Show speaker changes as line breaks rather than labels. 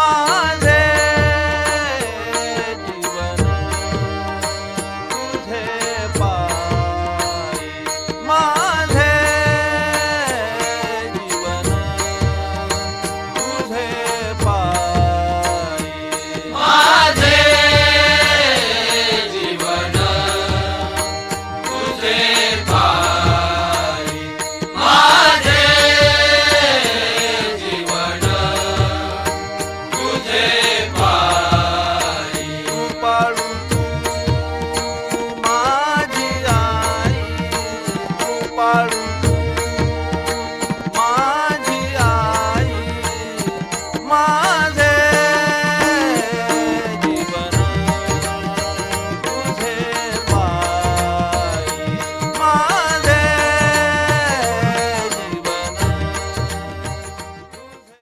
মা पाळू माझी आई मा